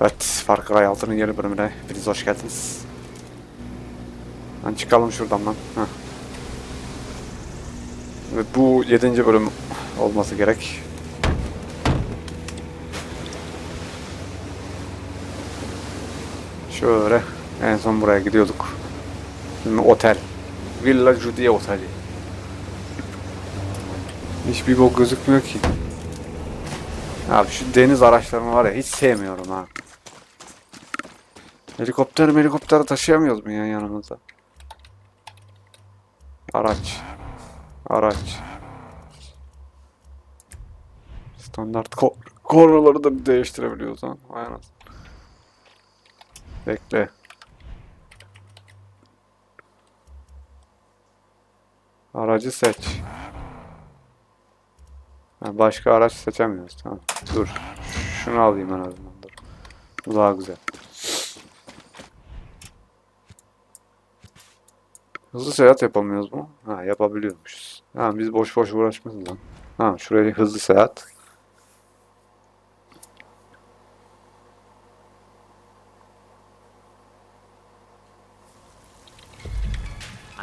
Evet, Far Cry 6'nın yeni bölümüne hepiniz hoş geldiniz. Lan çıkalım şuradan lan. Heh. Ve bu 7. bölüm olması gerek. Şöyle en son buraya gidiyorduk. Şimdi otel. Villa Judia Oteli. Hiçbir bok gözükmüyor ki. Abi şu deniz araçlarını var ya hiç sevmiyorum ha. Helikopter helikopter taşıyamıyoruz mu ya yanımızda? Araç. Araç. Standart ko kornaları da değiştirebiliyoruz ha. Vay anasını. Bekle. Aracı seç. Ha, başka araç seçemiyoruz. Tamam. Dur. Şunu alayım en azından. Dur. Bu daha güzel. Hızlı seyahat yapamıyoruz mu? Ha yapabiliyormuşuz. Ha biz boş boş uğraşmayız lan. Ha şuraya hızlı seyahat.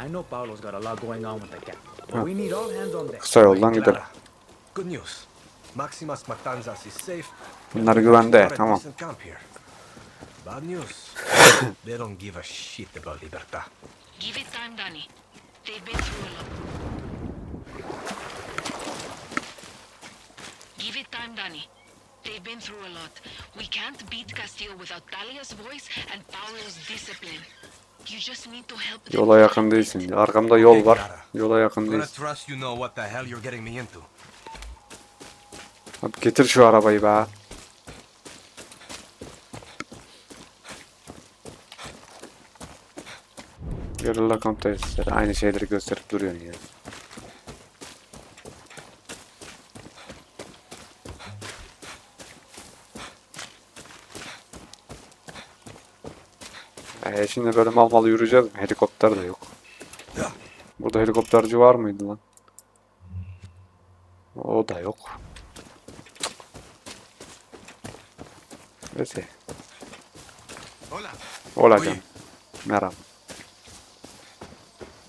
I know Paulo's got a lot going on with the cat, but we need all hands on deck. Kısa yoldan gidelim. Good news. Maximus Matanzas is safe. Bunlar güvende, tamam. Bad news. they don't give a shit about Libertad. Give it time, Danny. They've been through a lot. Give it time, Danny. They've been through a lot. We can't beat Castillo without Talia's voice and Paulo's discipline. You just need to help them. Yola yakın değilsin. Arkamda yol var. Yola yakın değilsin. trust you know what the hell you're getting me into. Abi getir şu arabayı be. Gerilla kamp tesisleri. Aynı şeyleri gösterip duruyorsun ya. Ee, şimdi böyle mal mal yürüyeceğiz mi? Helikopter de yok. Burada helikopterci var mıydı lan? O da yok. Neyse. Hola. Hola canım. Merhaba.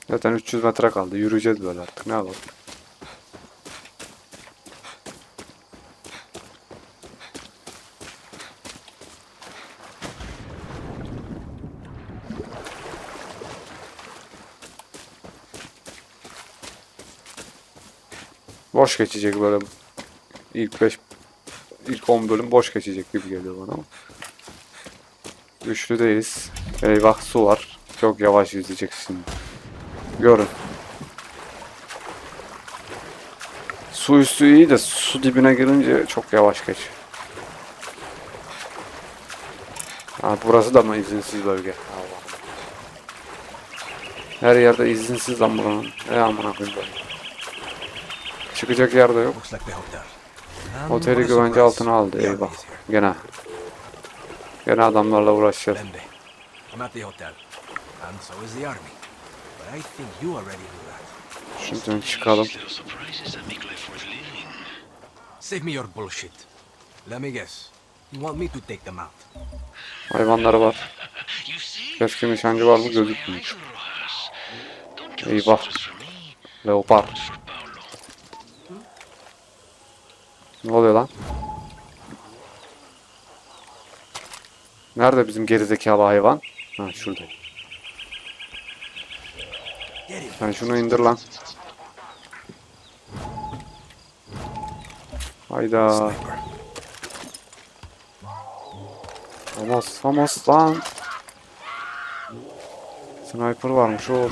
Zaten 300 metre kaldı. Yürüyeceğiz böyle artık. Ne yapalım? Boş geçecek böyle. İlk 5 ilk 10 bölüm boş geçecek gibi geliyor bana ama. Güçlü değiliz. Eyvah su var. Çok yavaş yüzecek şimdi. Görün. Su üstü iyi de su dibine girince çok yavaş geçiyor. Ha, burası da mı izinsiz bölge? Allah'ım. Her yerde izinsiz lan buranın. E amına koyayım. Çıkacak yer de yok. And Oteli güvence altına aldı. Eyvah. Gene. Gene adamlarla uğraşacağız. I'm at the hotel. And so is the army. Şuradan çıkalım. Save me your bullshit. Let me guess. You want me to take them out? Hayvanları var. Keskin nişancı var mı gözükmüyor. Eyvah. Leopar. Ne oluyor lan? Nerede bizim gerizekalı hayvan? Ha şurada. Sen şunu indir lan. Hayda. Vamos, vamos lan. Sniper varmış o.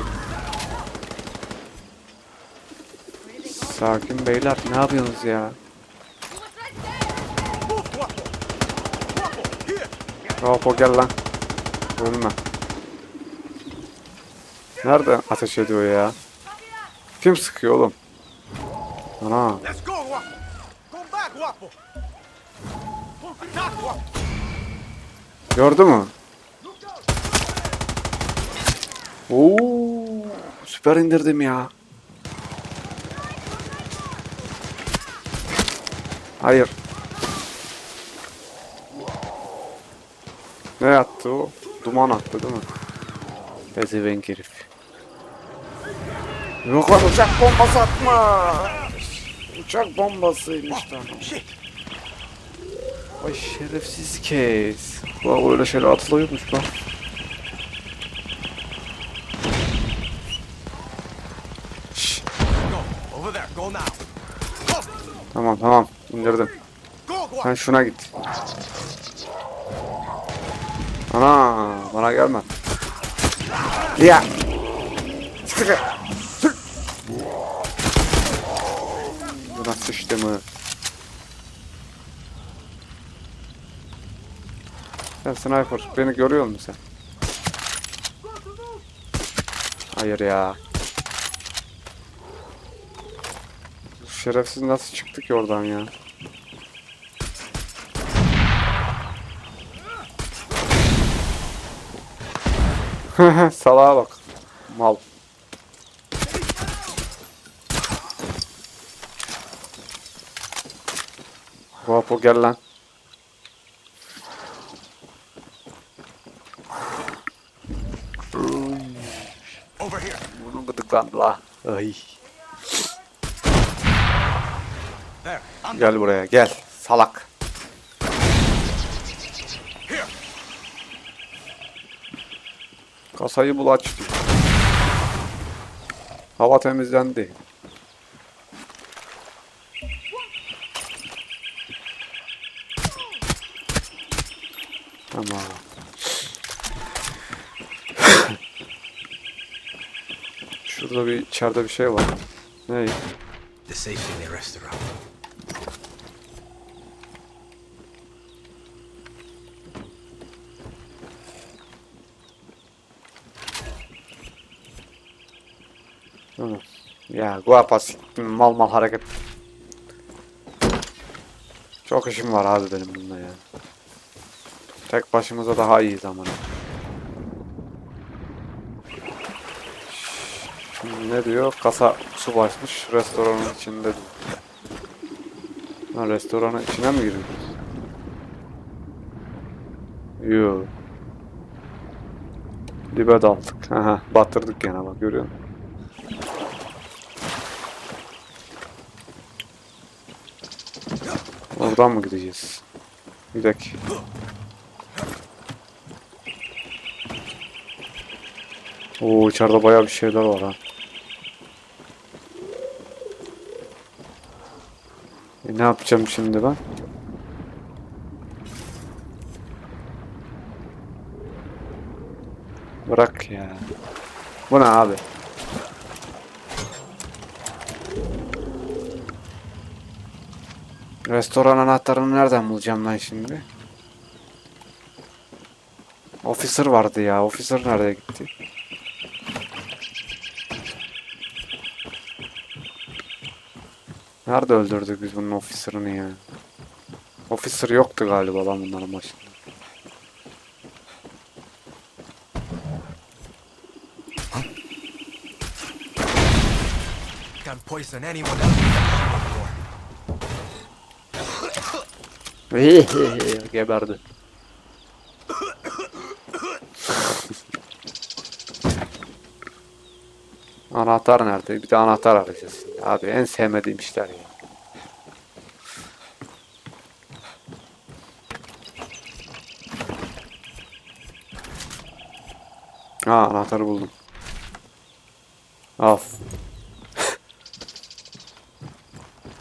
Sakin beyler, ne yapıyorsunuz ya? Hop o gel lan. Ölme. Nerede ateş ediyor ya? Kim sıkıyor oğlum? Ana. Gördü mü? Oo, süper indirdim ya. Hayır. Ne attı o? Duman attı değil mi? Ezevenk herif. Yok lan uçak bombası atma. Uçak bombasıymış lan. Shit! Ay şerefsiz kes. Bak öyle şeyler atılıyormuş lan. Tamam tamam indirdim. Sen şuna git. Ana bana gelme. Ya. Sıkı. Buna sıçtı mı? Sen sniper beni görüyor musun sen? Hayır ya. Şerefsiz nasıl çıktı ki oradan ya? Salağa bak. Mal. Guapo gel lan. Over here. Bunu gıdıklandı la. Ay. Gel buraya gel. Salak. Kasayı bul aç. Hava temizlendi. Tamam. Şurada bir içeride bir şey var. Ne? The safe in the restaurant. Ya guapa siktim mal mal hareket. Çok işim var abi benim bununla ya. Tek başımıza daha iyiyiz ama. Şimdi ne diyor? Kasa su basmış restoranın içinde. Ha restoranın içine mi giriyoruz? Yoo. Dibe daldık. Aha batırdık gene bak görüyor musun? Oradan mı gideceğiz? Gidelim. Oo içeride bayağı bir şeyler var ha. E, ne yapacağım şimdi ben? Bırak ya. Bu ne abi? Restoran anahtarını nereden bulacağım ben şimdi? Officer vardı ya. Officer nerede gitti? Nerede öldürdük biz bunun officer'ını ya? Officer yoktu galiba lan bunların başında. Geberdi. Anahtar nerede? Bir de anahtar arayacağız. şimdi. Abi en sevmediğim işler ya. Ha anahtarı buldum. Al.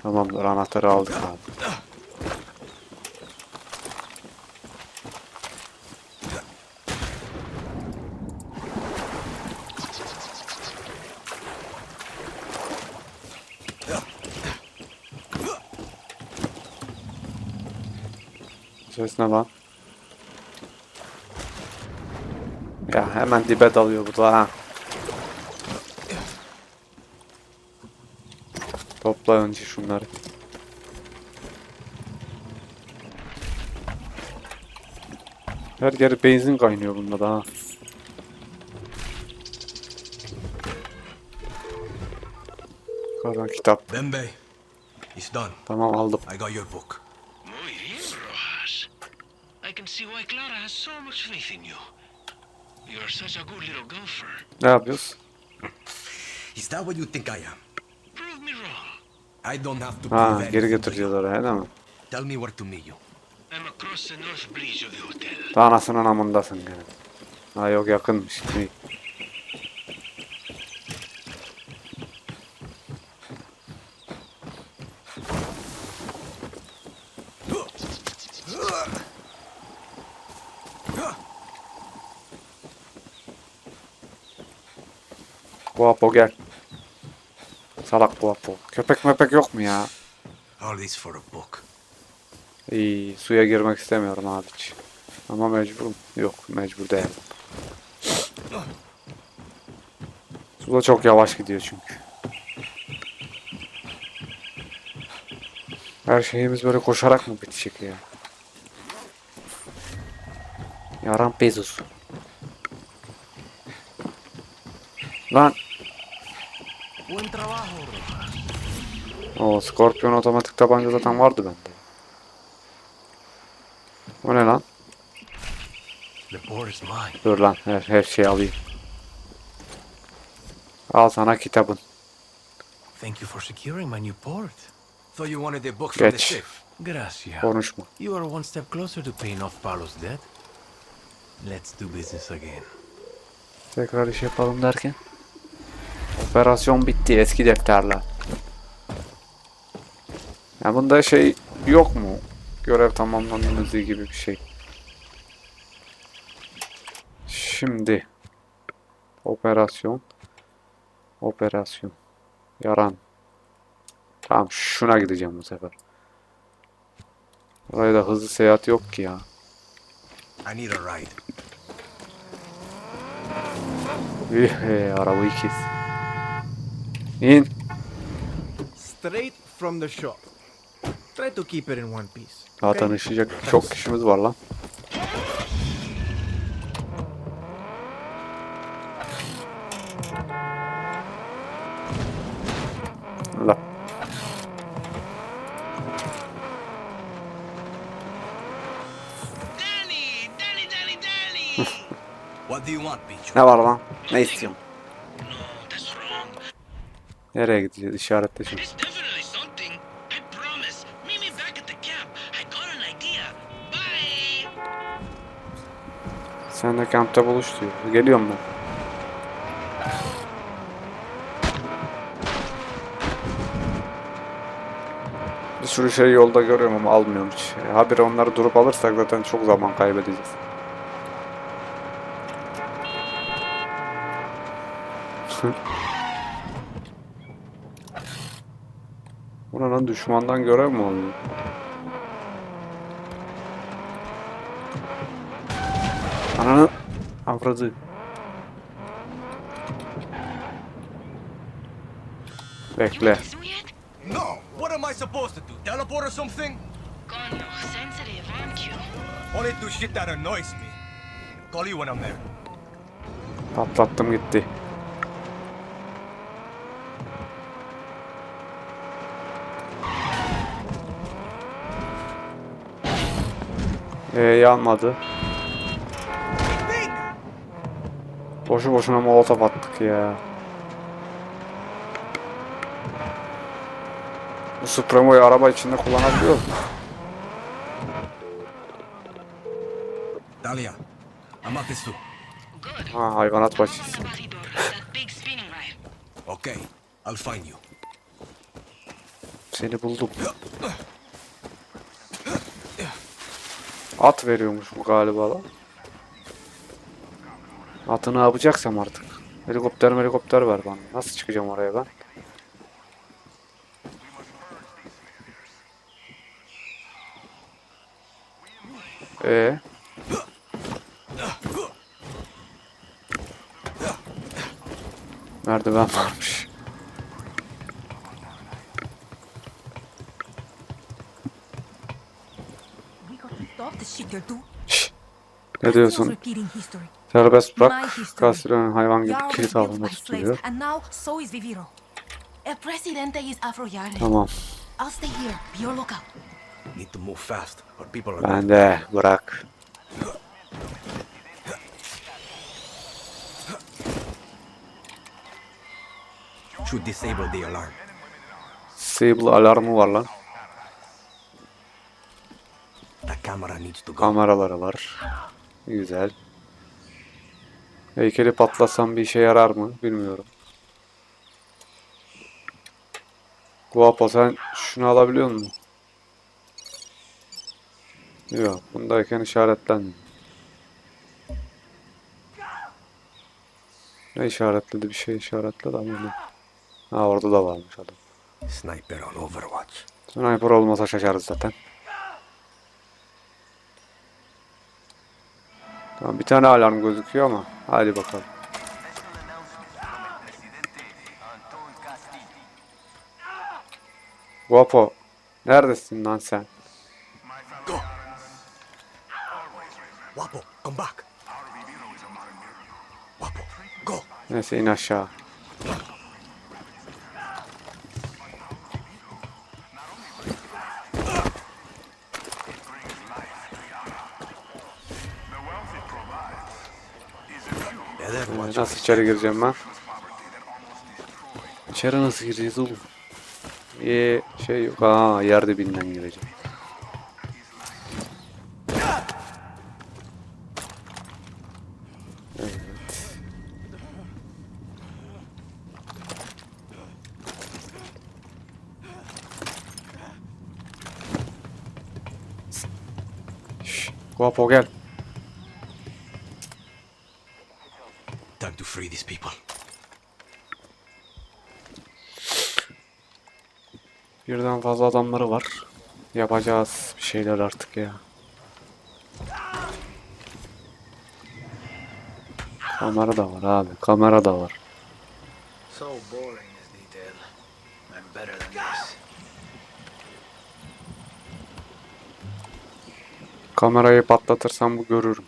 Tamamdır anahtarı aldık abi. Ses ne lan? Ya hemen dibe dalıyor bu da ha. Topla önce şunları. Her yer benzin kaynıyor bunda da ha. Yukarıdan kitap. Bembe, it's done. Tamam aldım. I got your book. Muy bien, Rojas. I can see why Clara has so much faith in you. You're such a good little golfer. Ne yapıyoruz? Is that what you think I am? Prove me wrong. I don't have to Ha prove geri to götüreceğiz you. oraya değil mi? Tell me where to meet you. I'm across the north bridge of the hotel. Daha anasının amındasın gene. Ha yok yakınmış. İyi. Guapo gel. Salak Guapo. Köpek mepek yok mu ya? All this for a book. İyi, suya girmek istemiyorum abi hiç. Ama mecburum. Yok, mecbur değilim. Suda çok yavaş gidiyor çünkü. Her şeyimiz böyle koşarak mı bitecek ya? Yaran Bezos. Lan o Scorpion otomatik tabanca zaten vardı bende. O ne lan? The board is mine. Dur lan her, her şeyi alayım. Al sana kitabın. Thank you for securing my new port. Thought you wanted the book from the safe. Gracias. Konuşma. You are one step closer to paying off Paolo's debt. Let's do business again. Tekrar iş yapalım derken. Operasyon bitti eski defterler. Ya bunda şey yok mu? Görev tamamlanması gibi bir şey. Şimdi operasyon operasyon yaran. Tamam şuna gideceğim bu sefer. Oraya da hızlı seyahat yok ki ya. I need a ride. Üh, arabayı kes. İn. Straight from the shop. Try to keep it in one piece. Daha okay? tanışacak çok kişimiz var lan. La. Danny! Danny, Danny, Danny! What do you want, Pichu? Ne var lan? Ne istiyorsun? Nereye gideceğiz? İşaretle şimdi. Sen de kampta buluş diyor. Geliyorum ben. Bir sürü şey yolda görüyorum ama almıyorum hiç. E, Habire onları durup alırsak zaten çok zaman kaybedeceğiz. Buna lan düşmandan görev mi oluyor? Ananı avradı. Bekle. No! What am I supposed to do? Teleport or something? Coño, sensitive, aren't you? Only do shit that annoys me. Call you when I'm there. Patlattım gitti. Ee, yanmadı. Boşu boşuna molotof attık ya. Bu Supremo'yu araba içinde kullanabiliyor mu? Too. Good. Ha hayvanat bahçesi. Okay, I'll find you. Seni buldum. At veriyormuş bu galiba lan. Atı ne yapacaksam artık. Helikopter helikopter ver bana. Nasıl çıkacağım oraya ben? Ee? Merdiven varmış. Ne diyorsun? Serbest bırak, Kasir'in hayvan gibi kilit altında tutuluyor. Tamam. Ben de bırak. Should disable the alarm. Disable alarmı var lan. The camera needs to go. Kameralar var. Güzel. Heykeli patlasam bir işe yarar mı? Bilmiyorum. Guapo sen şunu alabiliyor musun? Yok. Bundayken işaretlendi. Ne işaretledi? Bir şey işaretledi ama ne? Ha orada da varmış adam. Sniper on Overwatch. Sniper olmasa şaşarız zaten. Tamam bir tane alarm gözüküyor ama hadi bakalım. Guapo neredesin lan sen? Wapo, come back. Go. Neyse in aşağı. Nasıl içeri gireceğim ben? İçeri nasıl gireceğiz oğlum? Ee, şey yok. Aa yer dibinden gireceğim. Evet. Şşş, Guapo gel. Birden fazla adamları var. Yapacağız bir şeyler artık ya. Kamera da var abi. Kamera da var. So boring this detail. I'm better than this. Kamerayı patlatırsam bu görürüm.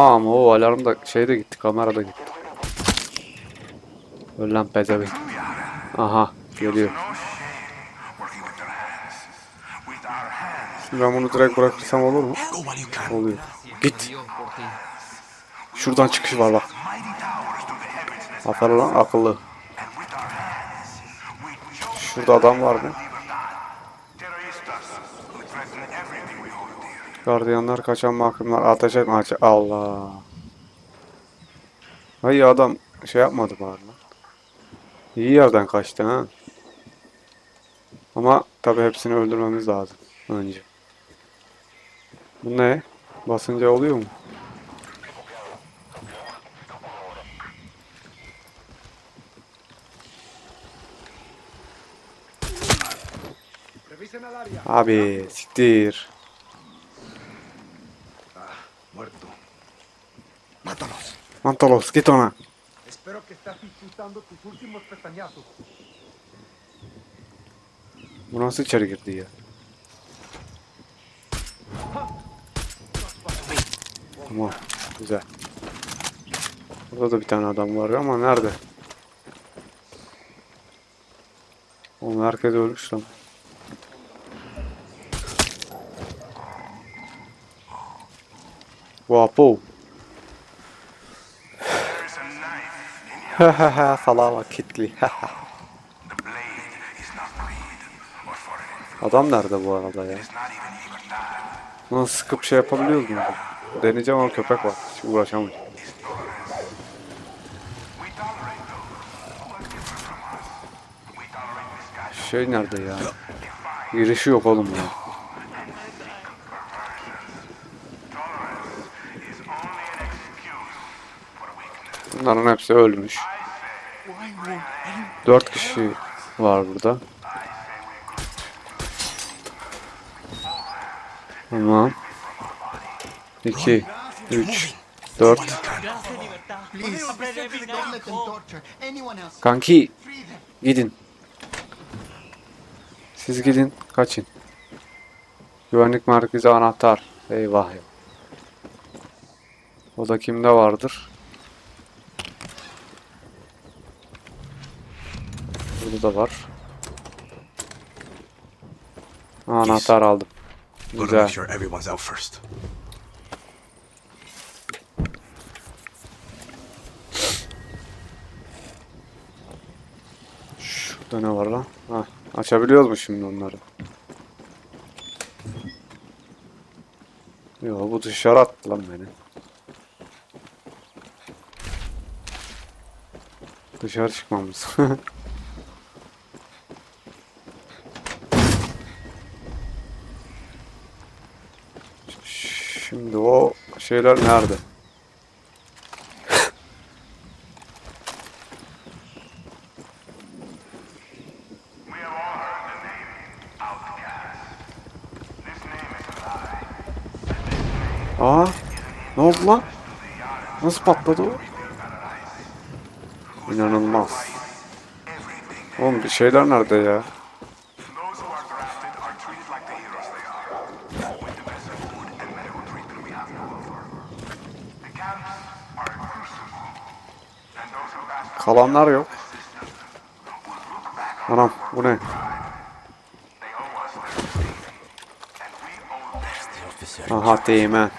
Ama o alarm da şey de gitti. Kamera da gitti. Öl lan pezevenk. Aha geliyor. Şimdi ben bunu direkt bırakırsam olur mu? Oluyor. Git. Şuradan çıkış var bak. Aferin lan akıllı. Şurada adam var mı? Gardiyanlar kaçan mahkumlar ateş etme aç. Allah. Hayır adam şey yapmadı bari lan. İyi yerden kaçtı ha. Ama tabi hepsini öldürmemiz lazım önce. Bu ne? Basınca oluyor mu? Abi siktir. Mantolos git ona. Espero que estás disfrutando tus últimos pestañazos. Bu nasıl içeri girdi ya? Tamam. Güzel. Burada da bir tane adam var ama nerede? Oğlum herkes ölmüş lan. Guapo. Hahaha salağa bak kitli. Adam nerede bu arada ya? Bunu sıkıp şey yapabiliyoruz mu? Deneyeceğim ama köpek var. Hiç uğraşamayacağım. Şey nerede ya? Girişi yok oğlum ya. Bunların hepsi ölmüş. Dört kişi var burada. Tamam. 2 3 4 Kanki gidin. Siz gidin, kaçın. Güvenlik merkezi anahtar. Eyvah. O da kimde vardır? Burada da var. Anahtar aldım. Güzel. Şurada ne var lan? Ha, açabiliyoruz mu şimdi onları? Yo bu dışarı attı lan beni. Dışarı çıkmamız. Şimdi o şeyler nerede? Aa, ne oldu lan? Nasıl patladı o? İnanılmaz. Oğlum bir şeyler nerede ya? Those who are drafted are treated like the heroes they are, with the best of food and medical treatment we have to offer. The camps are a crucible, and those who pass through Kalanlar yok. Anam bu ne? Aha değme.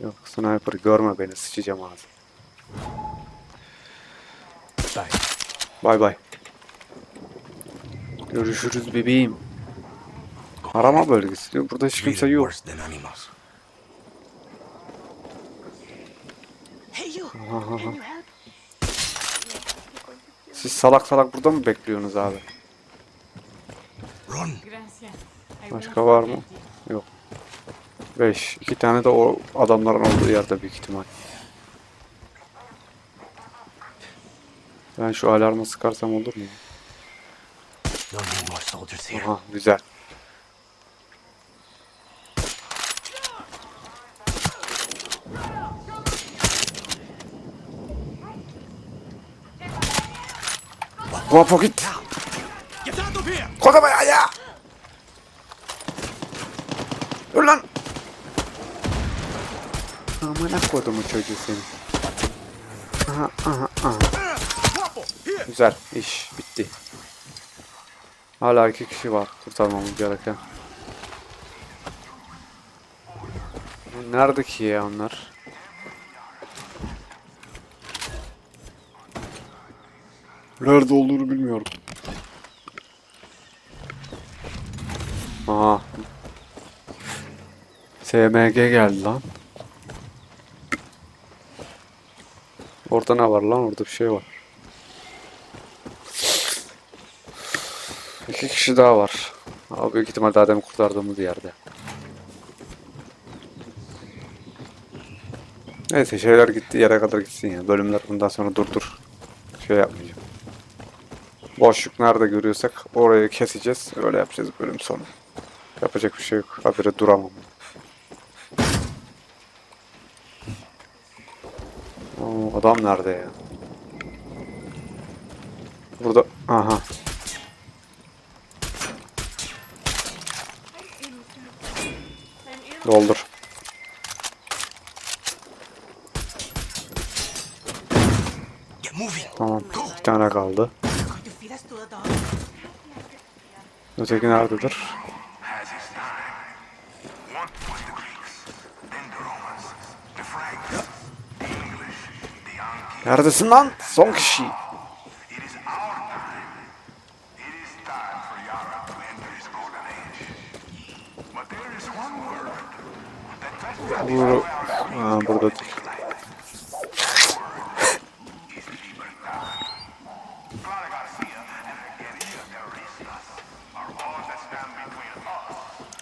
Yok sniper görme beni sıçacağım ağzı. Bye. Bay bay. Görüşürüz bebeğim. Arama bölgesi diyor. Burada hiç kimse yok. worse than animals. Hey, you. Aha, Can aha. you help? Siz salak salak burada mı bekliyorsunuz abi? Run! Başka var mı? Yok. 5. İki tane de o adamların olduğu yerde büyük ihtimal. Ben şu alarmı sıkarsam olur mu? Aha güzel. Get out of here! Kodumu ya. Dur lan. Amına kodumu çocuğu seni. Aha aha aha. Güzel iş bitti. Hala iki kişi var kurtarmamız gereken. Nerede ki ya onlar? Nerede olduğunu bilmiyorum. Aha. SMG geldi lan. Orada ne var lan? Orada bir şey var. İki kişi daha var. Abi büyük ihtimal daha kurtardığımız yerde. Neyse şeyler gitti yere kadar gitsin ya. Bölümler bundan sonra durdur. Şey yapmayacağım. Boşluk nerede görüyorsak orayı keseceğiz. Öyle yapacağız bölüm sonu. Yapacak bir şey yok. Habire duramam. Oo, adam nerede ya? Burada. Aha. Doldur. Tamam. Bir tane kaldı. Going to feed us to the dog. Öteki nerededir? Has his time. One was the Greeks, then the Romans, the Franks, the English, the Yankees. Neredesin lan? Son kişi. It is our time.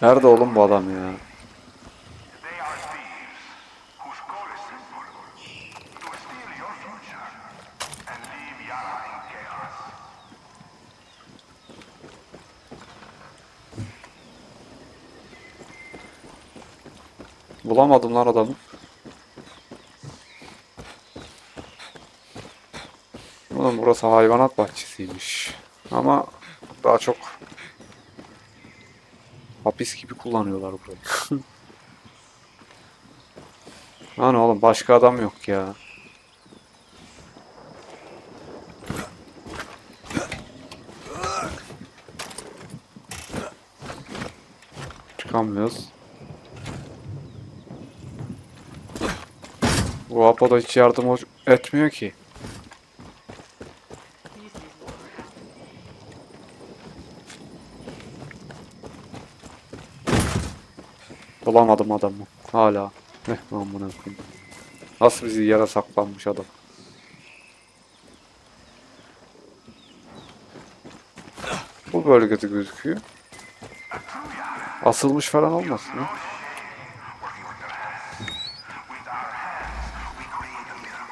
Nerede oğlum bu adam ya? Bulamadım lan adamı. Oğlum burası hayvanat bahçesiymiş. Ama daha çok Hapis gibi kullanıyorlar burayı. Lan oğlum başka adam yok ya. Çıkamıyoruz. Bu Apo hiç yardım etmiyor ki. Bulamadım adamı. Hala. Eh bunu koyayım. Nasıl bizi yere saklanmış adam. Bu bölgede gözüküyor. Asılmış falan olmasın ya.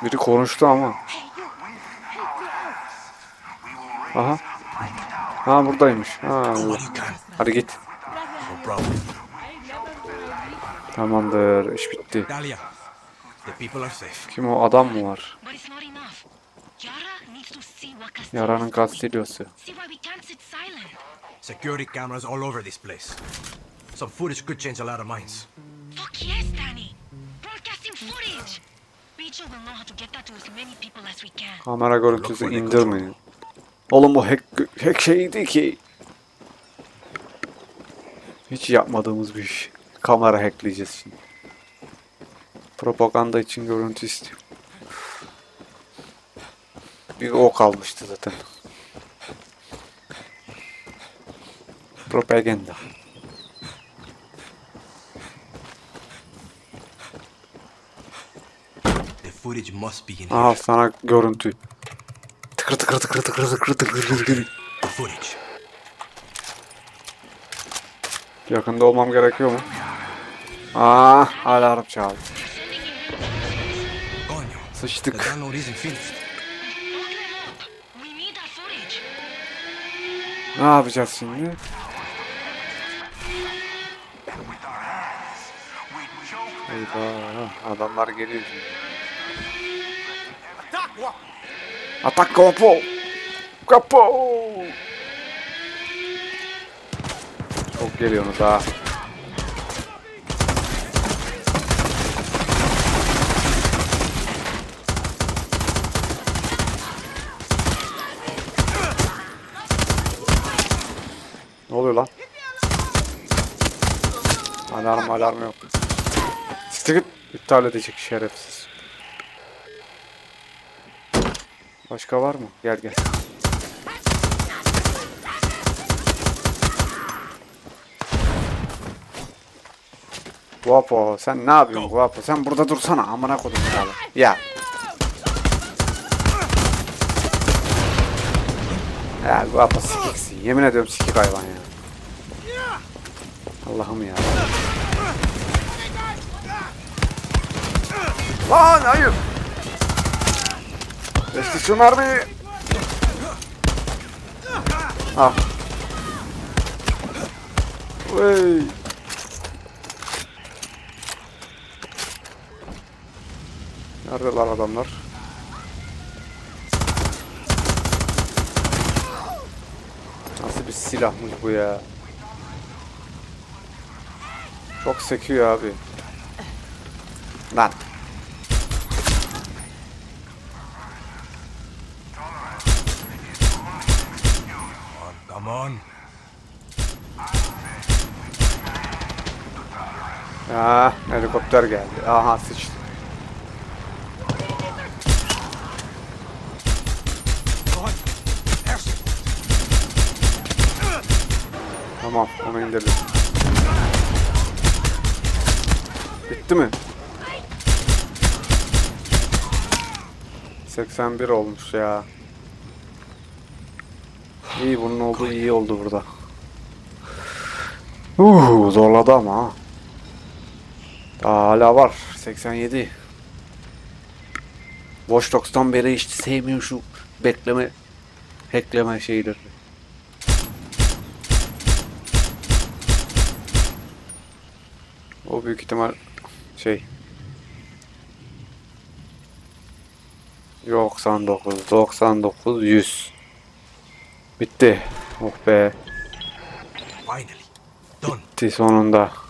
Biri konuştu ama. Aha. Ha buradaymış. Ha. Hadi git. Tamamdır. iş bitti. Dahlia, the people are safe. Kim o adam mı var? But it's not enough. Yara needs to see what Castillo Yaranın is doing. Castillo'su. See why we can't sit silent. Security cameras all over this place. Some footage could change a lot of minds. Fuck yes, Danny. Broadcasting footage. Rachel will know how to get that to as many people as we can. Kamera görüntüsü indirmeyin. Oğlum bu hack, hack şeydi ki. Hiç yapmadığımız bir iş. Kamera hackleyeceğiz şimdi. Propaganda için görüntü istiyor. Bir o kalmıştı zaten. Propaganda. Aha sana görüntü. Tıkır tıkır tıkır tıkır tıkır tıkır tıkır tıkır. The footage. Yakında olmam gerekiyor mu? Aa, alarm çaldı. Coño, the Sıçtık. download isn't finished. Look them up. We need that footage. Ne yapacağız şimdi? Eyvah, adamlar geliyor şimdi. Atak kapo! Kapo! Çok geliyorsunuz ha. Ne oluyor lan? Alarm alarm yok. Siktir git. İptal edecek şerefsiz. Başka var mı? Gel gel. Guapo sen ne yapıyorsun Guapo? Sen burada dursana amına kodum. Ya. Ya Guapo sikiksin. Yemin ediyorum sikik hayvan ya. Allah'ım ya. Lan hayır. Eski şu mermiyi. Ah. Vay. Nerede lan adamlar? Nasıl bir silahmış bu ya? Çok sekiyor abi. Lan. Come on. Ah, helikopter geldi. Aha sıçtı. Tamam, onu indirdim. Bitti mi? 81 olmuş ya. İyi bunun olduğu iyi oldu burada. Uh, zorladı ama ha. Daha hala var. 87. Watch Dogs'tan beri hiç sevmiyorum şu bekleme hackleme şeyleri. O büyük ihtimal şey. Yok 99, 99, 100. Bitti. Oh be. finally done. Bitti sonunda.